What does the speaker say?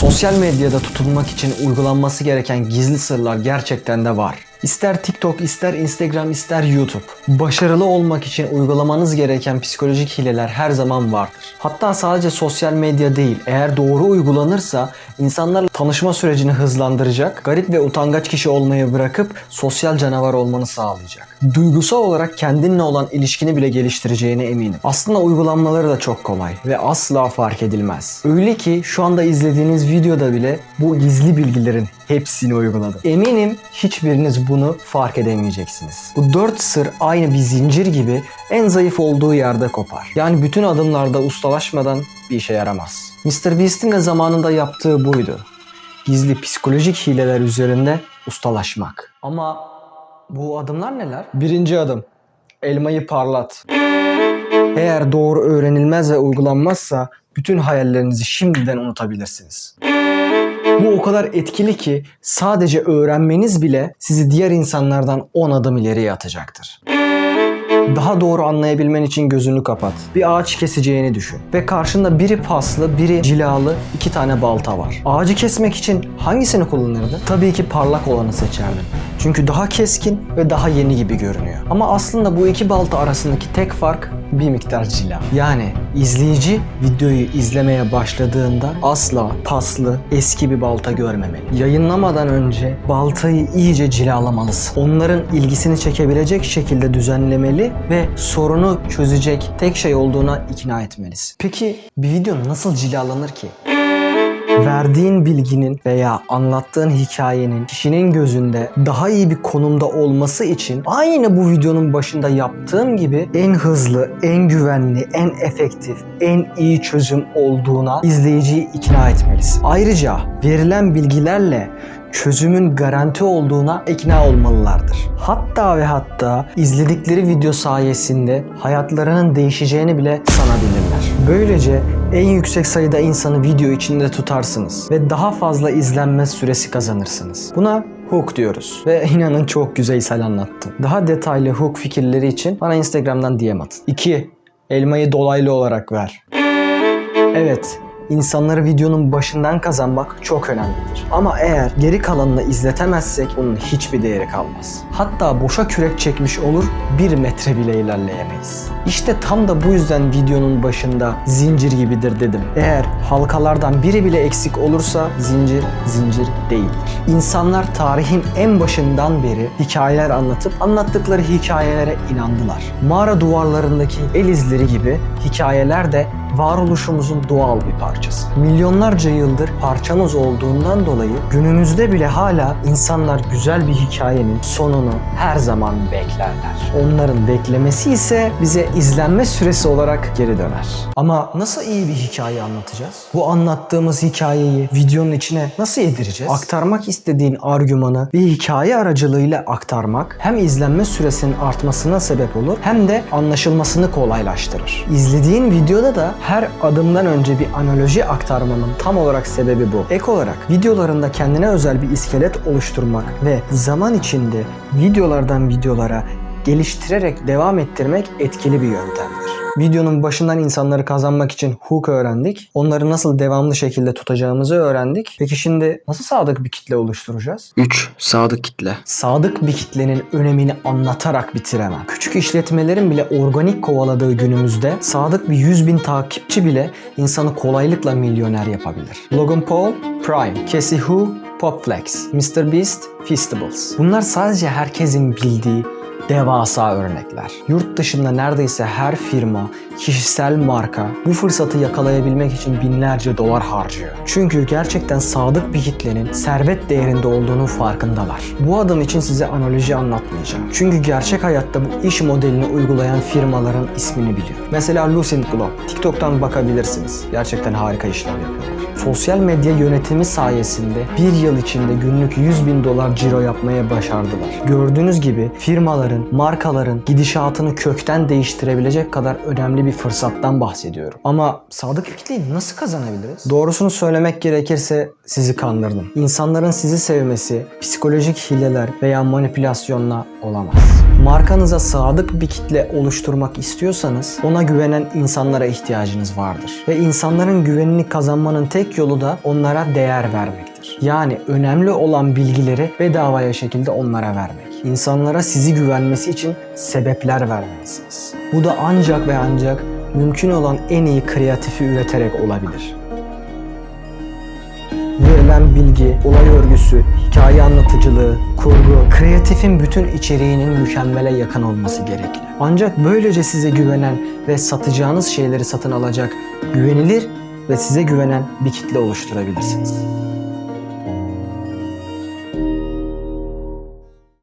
Sosyal medyada tutunmak için uygulanması gereken gizli sırlar gerçekten de var. İster TikTok, ister Instagram, ister YouTube. Başarılı olmak için uygulamanız gereken psikolojik hileler her zaman vardır. Hatta sadece sosyal medya değil, eğer doğru uygulanırsa insanlarla tanışma sürecini hızlandıracak, garip ve utangaç kişi olmayı bırakıp sosyal canavar olmanı sağlayacak. Duygusal olarak kendinle olan ilişkini bile geliştireceğine eminim. Aslında uygulanmaları da çok kolay ve asla fark edilmez. Öyle ki şu anda izlediğiniz videoda bile bu gizli bilgilerin hepsini uyguladım. Eminim hiçbiriniz bunu fark edemeyeceksiniz. Bu dört sır aynı bir zincir gibi en zayıf olduğu yerde kopar. Yani bütün adımlarda ustalaşmadan bir işe yaramaz. Mr. Beast'in de zamanında yaptığı buydu. Gizli psikolojik hileler üzerinde ustalaşmak. Ama bu adımlar neler? Birinci adım. Elmayı parlat. Eğer doğru öğrenilmez ve uygulanmazsa bütün hayallerinizi şimdiden unutabilirsiniz. Bu o kadar etkili ki sadece öğrenmeniz bile sizi diğer insanlardan 10 adım ileriye atacaktır. Daha doğru anlayabilmen için gözünü kapat. Bir ağaç keseceğini düşün. Ve karşında biri paslı, biri cilalı iki tane balta var. Ağacı kesmek için hangisini kullanırdın? Tabii ki parlak olanı seçerdin. Çünkü daha keskin ve daha yeni gibi görünüyor. Ama aslında bu iki balta arasındaki tek fark bir miktar cila. Yani izleyici videoyu izlemeye başladığında asla paslı, eski bir balta görmemeli. Yayınlamadan önce baltayı iyice cilalamalısın. Onların ilgisini çekebilecek şekilde düzenlemeli ve sorunu çözecek tek şey olduğuna ikna etmelisin. Peki bir video nasıl cilalanır ki? Verdiğin bilginin veya anlattığın hikayenin kişinin gözünde daha iyi bir konumda olması için aynı bu videonun başında yaptığım gibi en hızlı, en güvenli, en efektif, en iyi çözüm olduğuna izleyiciyi ikna etmelisin. Ayrıca verilen bilgilerle çözümün garanti olduğuna ikna olmalılardır. Hatta ve hatta izledikleri video sayesinde hayatlarının değişeceğini bile sanabilirler. Böylece en yüksek sayıda insanı video içinde tutarsınız ve daha fazla izlenme süresi kazanırsınız. Buna hook diyoruz ve inanın çok güzel anlattım. Daha detaylı hook fikirleri için bana Instagram'dan DM atın. 2. Elmayı dolaylı olarak ver. Evet, insanları videonun başından kazanmak çok önemlidir. Ama eğer geri kalanını izletemezsek bunun hiçbir değeri kalmaz. Hatta boşa kürek çekmiş olur, bir metre bile ilerleyemeyiz. İşte tam da bu yüzden videonun başında zincir gibidir dedim. Eğer halkalardan biri bile eksik olursa zincir zincir değildir. İnsanlar tarihin en başından beri hikayeler anlatıp anlattıkları hikayelere inandılar. Mağara duvarlarındaki el izleri gibi hikayeler de varoluşumuzun doğal bir parçası. Milyonlarca yıldır parçamız olduğundan dolayı günümüzde bile hala insanlar güzel bir hikayenin sonunu her zaman beklerler. Onların beklemesi ise bize izlenme süresi olarak geri döner. Ama nasıl iyi bir hikaye anlatacağız? Bu anlattığımız hikayeyi videonun içine nasıl yedireceğiz? Aktarmak istediğin argümanı bir hikaye aracılığıyla aktarmak hem izlenme süresinin artmasına sebep olur hem de anlaşılmasını kolaylaştırır. İzlediğin videoda da her adımdan önce bir analoji aktarmanın tam olarak sebebi bu. Ek olarak videolarında kendine özel bir iskelet oluşturmak ve zaman içinde videolardan videolara geliştirerek devam ettirmek etkili bir yöntemdir. Videonun başından insanları kazanmak için hook öğrendik. Onları nasıl devamlı şekilde tutacağımızı öğrendik. Peki şimdi nasıl sadık bir kitle oluşturacağız? 3. Sadık kitle. Sadık bir kitlenin önemini anlatarak bitiremem. Küçük işletmelerin bile organik kovaladığı günümüzde sadık bir 100 bin takipçi bile insanı kolaylıkla milyoner yapabilir. Logan Paul, Prime, Casey Hu, Popflex, Mr. Beast, Feastables. Bunlar sadece herkesin bildiği devasa örnekler. Yurt dışında neredeyse her firma, kişisel marka bu fırsatı yakalayabilmek için binlerce dolar harcıyor. Çünkü gerçekten sadık bir kitlenin servet değerinde olduğunu farkındalar. Bu adım için size analoji anlatmayacağım. Çünkü gerçek hayatta bu iş modelini uygulayan firmaların ismini biliyorum. Mesela Lucid Globe. TikTok'tan bakabilirsiniz. Gerçekten harika işler yapıyorlar. Sosyal medya yönetimi sayesinde bir yıl içinde günlük 100 bin dolar ciro yapmaya başardılar. Gördüğünüz gibi firmaların, markaların gidişatını kökten değiştirebilecek kadar önemli bir fırsattan bahsediyorum. Ama sadık kitleyi nasıl kazanabiliriz? Doğrusunu söylemek gerekirse sizi kandırdım. İnsanların sizi sevmesi psikolojik hileler veya manipülasyonla olamaz. Markanıza sadık bir kitle oluşturmak istiyorsanız ona güvenen insanlara ihtiyacınız vardır. Ve insanların güvenini kazanmanın tek tek yolu da onlara değer vermektir. Yani önemli olan bilgileri bedavaya şekilde onlara vermek. İnsanlara sizi güvenmesi için sebepler vermelisiniz. Bu da ancak ve ancak mümkün olan en iyi kreatifi üreterek olabilir. Verilen bilgi, olay örgüsü, hikaye anlatıcılığı, kurgu, kreatifin bütün içeriğinin mükemmele yakın olması gerekli. Ancak böylece size güvenen ve satacağınız şeyleri satın alacak güvenilir ve size güvenen bir kitle oluşturabilirsiniz.